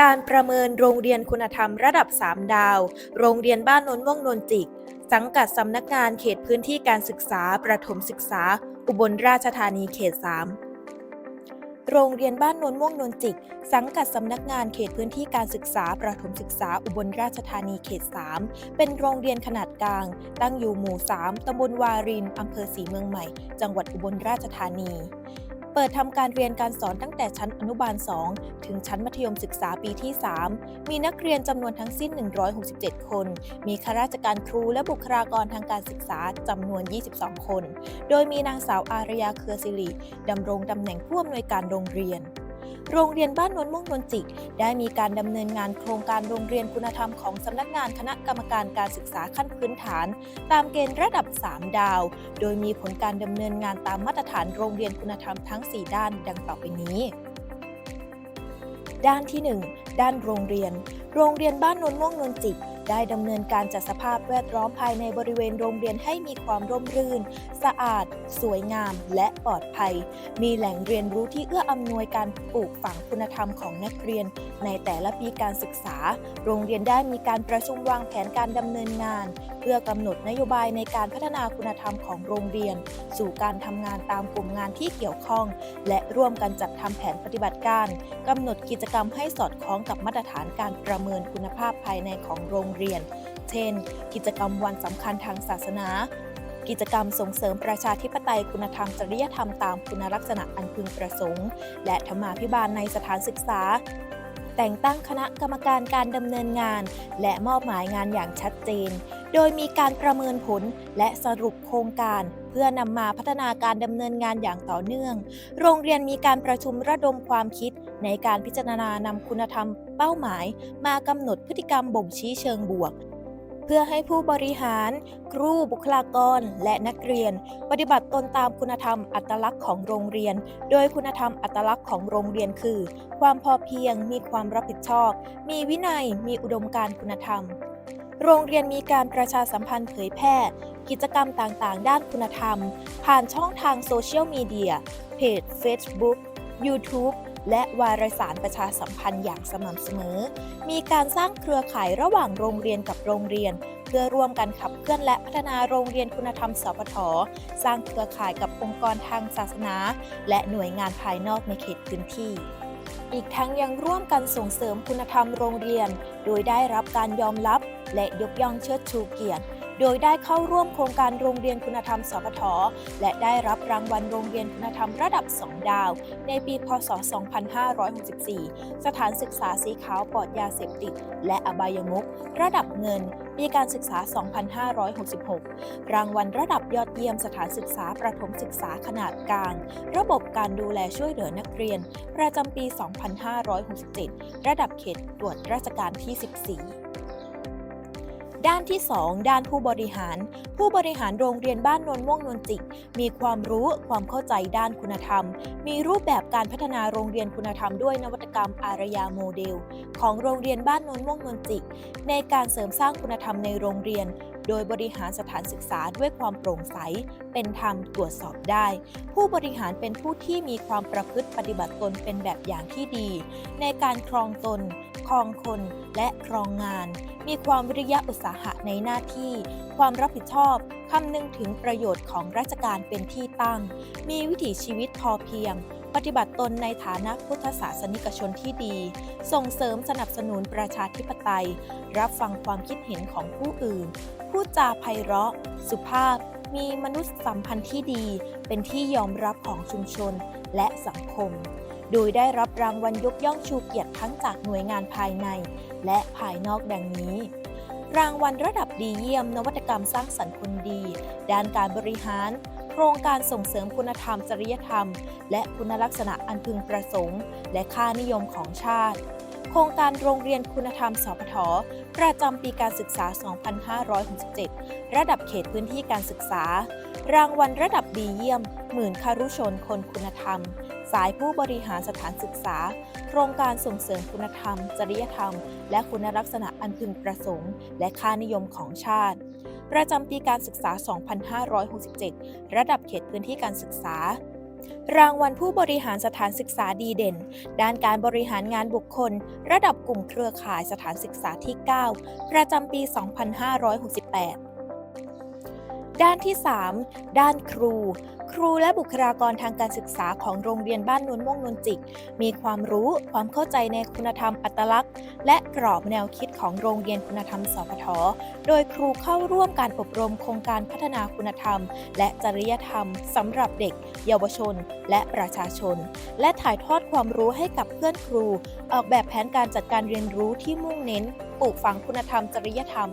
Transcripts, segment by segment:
การประเมินโรงเรียนคุณธรรมระดับ 3 ดาว โรงเรียนบ้านนนม่วงนนจิก สังกัดสำนักงานเขตพื้นที่การศึกษา ประถมศึกษา อุบลราชธานีเขต 3โรงเรียนบ้านนนม่วงนนจิก สังกัดสำนักงานเขตพื้นที่การศึกษา ประถมศึกษาอุบลราชธานีเขต 3 เป็นโรงเรียนขนาดกลาง ตั้งอยู่หมู่ 3 ตำบลวาริน อำเภอศรีเมืองใหม่ จังหวัดอุบลราชธานี เปิดทำการเรียนการสอนตั้งแต่ชั้นอนุบาล 2 ถึงชั้นมัธยมศึกษาปีที่ 3 มีนักเรียนจำนวนทั้งสิ้น 167 คน มีข้าราชการครูและบุคลากรทางการศึกษาจำนวน 22 คน โดยมีนางสาวอารยาเครือสิริดำรงตำแหน่งผู้อำนวยการโรงเรียน โรงเรียนบ้านนวลม่วงนวลจิก ได้มีการดำเนินงานโครงการโรงเรียนคุณธรรมของสำนักงานคณะกรรมการการศึกษาขั้นพื้นฐาน ตามเกณฑ์ระดับ 3 ดาว โดยมีผลการดำเนินงานตามมาตรฐานโรงเรียนคุณธรรมทั้ง 4 ด้านดังต่อไปนี้ด้านที่ 1 ด้านโรงเรียน โรงเรียนบ้านนนม่วงนนจิก ได้ดำเนินการจัดสภาพแวดล้อมภายในบริเวณโรงเรียนให้มีความร่มรื่น สะอาด สวยงาม และปลอดภัย มีแหล่งเรียนรู้ที่เอื้ออำนวยการปลูกฝังคุณธรรมของนักเรียน ในแต่ละปีการศึกษา โรงเรียนได้มีการประชุมวางแผนการดำเนินงาน เพื่อกำหนดนโยบายในการพัฒนาคุณธรรมของโรงเรียน สู่การทำงานตามกลุ่มงานที่เกี่ยวข้อง และร่วมกันจัดทำแผนปฏิบัติการกำหนดกิจกรรมให้สอดคล้องกับมาตรฐานการประเมินคุณภาพภายในของโรงเรียนเช่น กิจกรรมวันสำคัญทางศาสนา กิจกรรมส่งเสริมประชาธิปไตยคุณธรรมจริยธรรมตามคุณลักษณะอันพึงประสงค์ และธรรมาภิบาลในสถานศึกษา แต่งตั้งคณะกรรมการการดำเนินงาน และมอบหมายงานอย่างชัดเจน โดยมีการประเมินผลและสรุปโครงการเพื่อนำมาพัฒนาการดำเนินงานอย่างต่อเนื่อง โรงเรียนมีการประชุมระดมความคิด ในการพิจารณานำคุณธรรมเป้าหมาย มากำหนดพฤติกรรมบ่งชี้เชิงบวก เพื่อให้ผู้บริหาร ครูบุคลากร และนักเรียน ปฏิบัติตนตามคุณธรรมอัตลักษณ์ของโรงเรียน โดยคุณธรรมอัตลักษณ์ของโรงเรียนคือ ความพอเพียง มีความรับผิดชอบ มีวินัย มีอุดมการณ์คุณธรรมโรงเรียนมีการประชาสัมพันธ์เผยแพร่ กิจกรรมต่างๆ ด้านคุณธรรม ผ่านช่องทางโซเชียลมีเดีย เพจ Facebook YouTube และวารสารประชาสัมพันธ์อย่างสม่ำเสมอ มีการสร้างเครือข่ายระหว่างโรงเรียนกับโรงเรียน เพื่อร่วมกันขับเคลื่อนและพัฒนาโรงเรียนคุณธรรมสพทสร้างเครือข่ายกับองค์กรทางศาสนา และหน่วยงานภายนอกในเขตพื้นที่อีกทั้งยังร่วมกันส่งเสริมคุณธรรมโรงเรียน โดยได้รับการยอมรับและยกย่องเชิดชูเกียรติ โดยได้เข้าร่วมโครงการโรงเรียนคุณธรรมสพทและได้รับรางวัลโรงเรียนคุณธรรมระดับ 2 ดาว ในปี พศ 2564 สถานศึกษาสีขาวปลอดยาเสพติด และอบายมุขระดับเงิน ปีการศึกษา 2566 รางวัลระดับยอดเยี่ยมสถานศึกษาประถมศึกษาขนาดกลาง ระบบการดูแลช่วยเหลือนักเรียน ประจำปี 2567 ระดับเขตตรวจราชการที่ 14 ด้านที่ 2 ด้านผู้บริหาร ผู้บริหารโรงเรียนบ้านนนม่วงนนจิก มีความรู้ความเข้าใจด้านคุณธรรม มีรูปแบบการพัฒนาโรงเรียนคุณธรรมด้วยนวัตกรรมอารยาโมเดล ของโรงเรียนบ้านนนม่วงนนจิก ในการเสริมสร้างคุณธรรมในโรงเรียน โดยบริหารสถานศึกษาด้วยความโปร่งใส เป็นธรรมตรวจสอบได้ ผู้บริหารเป็นผู้ที่มีความประพฤติปฏิบัติตนเป็นแบบอย่างที่ดี ในการครองตน ครองคนและครองงาน มีความวิริยะอุตสาหะในหน้าที่ ความรับผิดชอบคำนึงถึงประโยชน์ของราชการเป็นที่ตั้ง มีวิถีชีวิตพอเพียง ปฏิบัติตนในฐานะพุทธศาสนิกชนที่ดี ส่งเสริมสนับสนุนประชาธิปไตย รับฟังความคิดเห็นของผู้อื่น พูดจาไพเราะ สุภาพ มีมนุษยสัมพันธ์ที่ดี เป็นที่ยอมรับของชุมชนและสังคม โดยได้รับรางวัลยกย่องชูเกียรติทั้งจากหน่วยงานภายใน และภายนอกดังนี้ รางวัลระดับดีเยี่ยม นวัตกรรมสร้างสรรค์คนดี ด้านการบริหาร โครงการส่งเสริมคุณธรรมจริยธรรม และคุณลักษณะอันพึงประสงค์ และค่านิยมของชาติ โครงการโรงเรียนคุณธรรมสพทประจำปีการศึกษา 2567 ระดับเขตพื้นที่การศึกษา รางวัลระดับดีเยี่ยม หมื่นคารุชนคนคุณธรรม สายผู้บริหารสถานศึกษา โครงการส่งเสริมคุณธรรม จริยธรรม และคุณลักษณะอันพึงประสงค์ และค่านิยมของชาติ ประจำปีการศึกษา 2567 ระดับเขตพื้นที่การศึกษา รางวัลผู้บริหารสถานศึกษาดีเด่น ด้านการบริหารงานบุคคล ระดับกลุ่มเครือข่ายสถานศึกษาที่ 9 ประจำปี 2568 ด้านที่ 3 ด้านครู ครูและบุคลากรทางการศึกษาของโรงเรียนบ้านนวลม่วงนวลจิก มีความรู้ความเข้าใจในคุณธรรมอัตลักษณ์ และกรอบแนวคิดของโรงเรียนคุณธรรมสพทโดยครูเข้าร่วมการอบรมโครงการพัฒนาคุณธรรม และจริยธรรมสำหรับเด็ก เยาวชน และประชาชน และถ่ายทอดความรู้ให้กับเพื่อนครู ออกแบบแผนการจัดการเรียนรู้ที่มุ่งเน้นปลูกฝังคุณธรรมจริยธรรม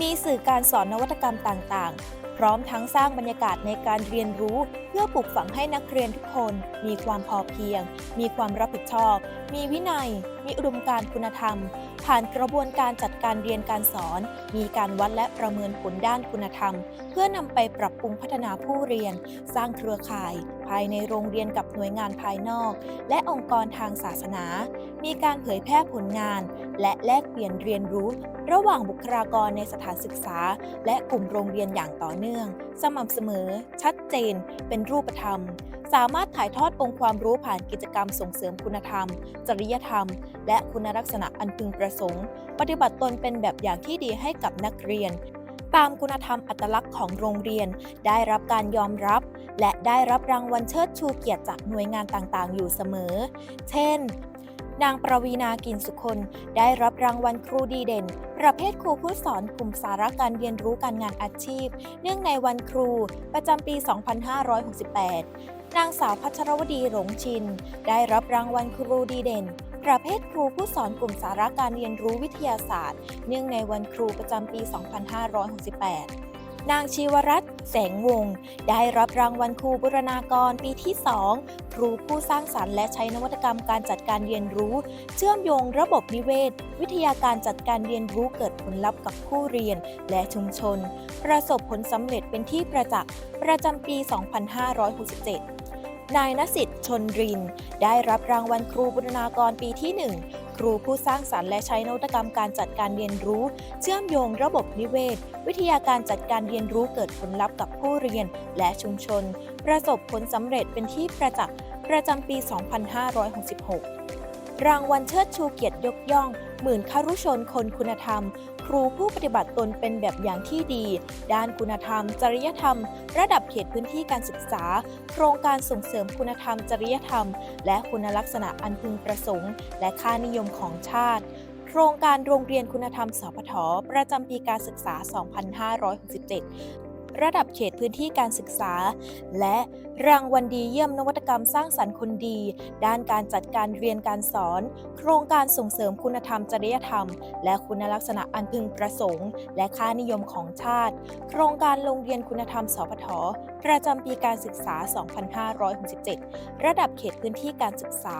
มีสื่อการสอนนวัตกรรมต่างๆ พร้อมทั้งสร้างบรรยากาศในการเรียนรู้ เพื่อปลูกฝังให้นักเรียนทุกคน มีความพอเพียง มีความรับผิดชอบ มีวินัย มีอุดมการคุณธรรม ผ่านกระบวนการจัดการเรียนการสอน มีการวัดและประเมินผลด้านคุณธรรม เพื่อนำไปปรับปรุงพัฒนาผู้เรียน สร้างเครือข่าย ภายในโรงเรียนกับหน่วยงานภายนอก และองค์กรทางศาสนา มีการเผยแพร่ผลงาน และแลกเปลี่ยนเรียนรู้ ระหว่างบุคลากรในสถานศึกษา และกลุ่มโรงเรียนอย่างต่อเนื่อง สม่ำเสมอ ชัดเจน เป็นรูปธรรม สามารถถ่ายทอดองค์ความรู้ผ่านกิจกรรมส่งเสริมคุณธรรม จริยธรรม และคุณลักษณะอันพึงประสงค์ ปฏิบัติตนเป็นแบบอย่างที่ดีให้กับนักเรียน ตามคุณธรรมอัตลักษณ์ของโรงเรียนได้รับการยอมรับ และได้รับรางวัลเชิดชูเกียรติจากหน่วยงานต่างๆ อยู่เสมอ เช่น นางประวีณากินสุคน ได้รับรางวัลครูดีเด่น ประเภทครูผู้สอนกลุ่มสาระการเรียนรู้การงานอาชีพ เนื่องในวันครูประจำปี 2568 นางสาวพัชรวดีหลงชิน ได้รับรางวัลครูดีเด่นประเภทครูผู้สอนกลุ่มสาระการเรียนรู้วิทยาศาสตร์ เนื่องในวันครูประจำปี 2568 นางชีวรัตน์แสงวงศ์ได้รับรางวัลครูบุรณากรปีที่ 2 ครูผู้สร้างสรรค์และใช้นวัตกรรมการจัดการเรียนรู้ เชื่อมโยงระบบนิเวศ วิทยาการจัดการเรียนรู้เกิดผลลัพธ์กับผู้เรียนและชุมชน ประสบผลสำเร็จเป็นที่ประจักษ์ประจำปี 2567นายนสิทธิ์ชนริน ได้รับรางวัลครูบุรณากรปีที่ 1 ครูผู้สร้างสรรค์และใช้นวัตกรรมการจัดการเรียนรู้ เชื่อมโยงระบบนิเวศ วิทยาการจัดการเรียนรู้เกิดผลลัพธ์กับผู้เรียนและชุมชน ประสบผลสำเร็จเป็นที่ประจักษ์ประจำปี 2566 รางวัลเชิดชูเกียรติยกย่อง หมื่นคารุชนคนคุณธรรม ครูผู้ปฏิบัติตนเป็นแบบอย่างที่ดี ด้านคุณธรรม จริยธรรม ระดับเขตพื้นที่การศึกษา โครงการส่งเสริมคุณธรรม จริยธรรม และคุณลักษณะอันพึงประสงค์ และค่านิยมของชาติโครงการโรงเรียนคุณธรรมสพทประจำปีการศึกษา 2567 ระดับเขตพื้นที่การศึกษา และรางวัลดีเยี่ยมนวัตกรรมสร้างสรรค์คนดี ด้านการจัดการเรียนการสอน โครงการส่งเสริมคุณธรรมจริยธรรม และคุณลักษณะอันพึงประสงค์ และค่านิยมของชาติ โครงการโรงเรียนคุณธรรมสพทประจำปีการศึกษา 2567 ระดับเขตพื้นที่การศึกษา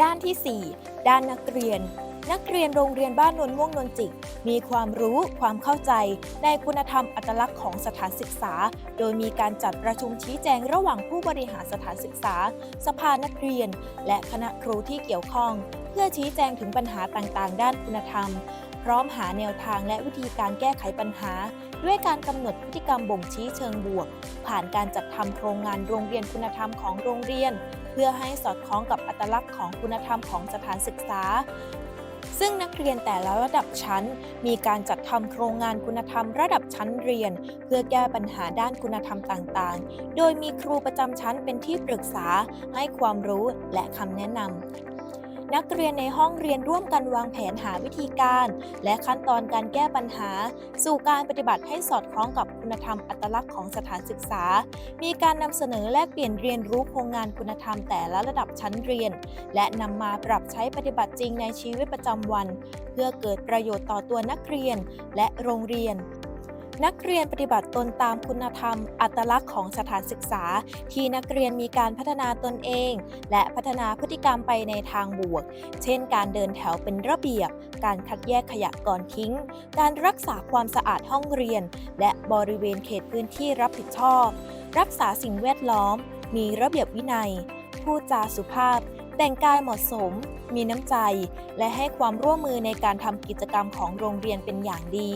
ด้านที่ 4 ด้านนักเรียน นักเรียนโรงเรียนบ้านนวลม่วงนวลจิก มีความรู้ความเข้าใจในคุณธรรมอัตลักษณ์ของสถานศึกษา โดยมีการจัดประชุมชี้แจงระหว่างผู้บริหารสถานศึกษา สภานักเรียน และคณะครูที่เกี่ยวข้อง เพื่อชี้แจงถึงปัญหาต่างๆ ด้านคุณธรรม พร้อมหาแนวทางและวิธีการแก้ไขปัญหา ด้วยการกำหนดพฤติกรรมบ่งชี้เชิงบวก ผ่านการจัดทำโครงงานโรงเรียนคุณธรรมของโรงเรียน เพื่อให้สอดคล้องกับอัตลักษณ์ของคุณธรรมของสถานศึกษา ซึ่งนักเรียนแต่ละระดับชั้น มีการจัดทำโครงงานคุณธรรมระดับชั้นเรียน เพื่อแก้ปัญหาด้านคุณธรรมต่างๆ โดยมีครูประจำชั้นเป็นที่ปรึกษาให้ความรู้และคำแนะนำ นักเรียนในห้องเรียนร่วมกันวางแผนหาวิธีการ และขั้นตอนการแก้ปัญหา สู่การปฏิบัติให้สอดคล้องกับคุณธรรมอัตลักษณ์ของสถานศึกษา มีการนำเสนอแลกเปลี่ยนเรียนรู้โครงงานคุณธรรมแต่ละระดับชั้นเรียน และนำมาปรับใช้ปฏิบัติจริงในชีวิตประจำวัน เพื่อเกิดประโยชน์ต่อตัวนักเรียนและโรงเรียน นักเรียนปฏิบัติตนตามคุณธรรม อัตลักษณ์ของสถานศึกษา ที่นักเรียนมีการพัฒนาตนเอง และพัฒนาพฤติกรรมไปในทางบวก เช่น การเดินแถวเป็นระเบียบ การคัดแยกขยะก่อนทิ้ง การรักษาความสะอาดห้องเรียน และบริเวณเขตพื้นที่รับผิดชอบ รักษาสิ่งแวดล้อม มีระเบียบวินัย พูดจาสุภาพ แต่งกายเหมาะสม มีน้ำใจ และให้ความร่วมมือในการทำกิจกรรมของโรงเรียนเป็นอย่างดี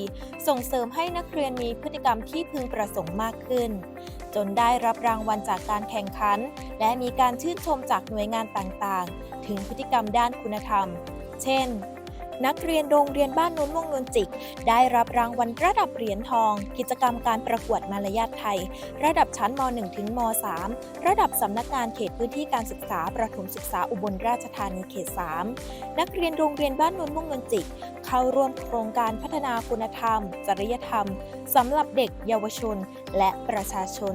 ส่งเสริมให้นักเรียนมีพฤติกรรมที่พึงประสงค์มากขึ้น จนได้รับรางวัลจากการแข่งขัน และมีการชื่นชมจากหน่วยงานต่างๆ ถึงพฤติกรรมด้านคุณธรรม เช่น นักเรียนโรงเรียนบ้านโน้นม่วงนวลจิก ได้รับรางวัลระดับเหรียญทอง กิจกรรมการประกวดมารยาทไทย ระดับชั้นม .1 ถึงม .3 ระดับสำนักงานเขตพื้นที่การศึกษาประถมศึกษาอุบลราชธานีเขต 3 นักเรียนโรงเรียนบ้านโน้นม่วงนวลจิก เข้าร่วมโครงการพัฒนาคุณธรรม จริยธรรมสำหรับเด็กเยาวชน และประชาชน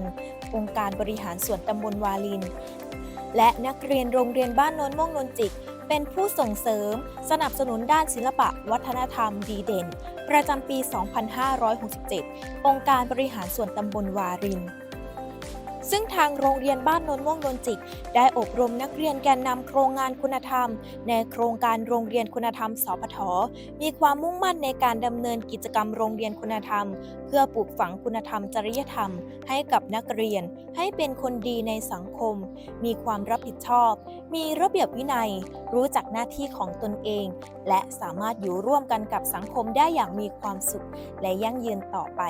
องค์การบริหารส่วนตำบลวาลิน และนักเรียนโรงเรียนบ้านโนนม่วงนนจิก เป็นผู้ส่งเสริม สนับสนุนด้านศิลปะวัฒนธรรมดีเด่น ประจำปี 2567 องค์การบริหารส่วนตำบลวาริน ซึ่งทางโรงเรียนบ้านโนนม่วงนนจิก ได้อบรมนักเรียนแกนนำโครงงานคุณธรรม ในโครงการโรงเรียนคุณธรรมสพทมีความมุ่งมั่นในการดำเนินกิจกรรมโรงเรียนคุณธรรม เพื่อปลูกฝังคุณธรรมจริยธรรม ให้กับนักเรียน ให้เป็นคนดีในสังคม มีความรับผิดชอบ มีระเบียบวินัย รู้จักหน้าที่ของตนเอง และสามารถอยู่ร่วมกันกับสังคมได้อย่างมีความสุข และยั่งยืนต่อไป